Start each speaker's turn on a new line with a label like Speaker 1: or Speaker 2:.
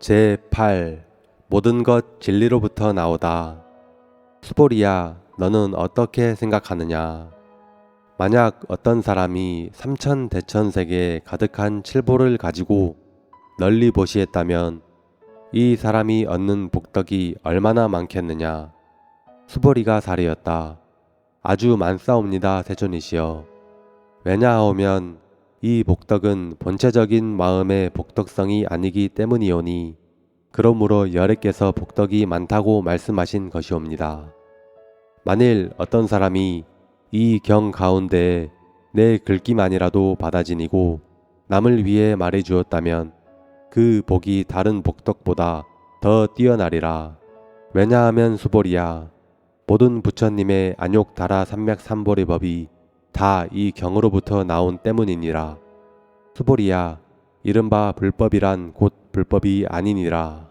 Speaker 1: 제8 모든 것 진리로부터 나오다. 수보리야, 너는 어떻게 생각하느냐? 만약 어떤 사람이 삼천 대천 세계에 가득한 칠보를 가지고 널리 보시했다면 이 사람이 얻는 복덕이 얼마나 많겠느냐? 수보리가 사리였다. 아주 많사옵니다, 세존이시여. 왜냐하오면 이 복덕은 본체적인 마음의 복덕성이 아니기 때문이오니 그러므로 여래께서 복덕이 많다고 말씀하신 것이옵니다. 만일 어떤 사람이 이 경 가운데에 내 글귀만이라도 받아 지니고 남을 위해 말해 주었다면 그 복이 다른 복덕보다 더 뛰어나리라. 왜냐하면 수보리야 모든 부처님의 안욕 다라 삼맥 삼보리 법이 다 이 경으로부터 나온 때문이니라. 수보리야 이른바 불법이란 곧 불법이 아니니라.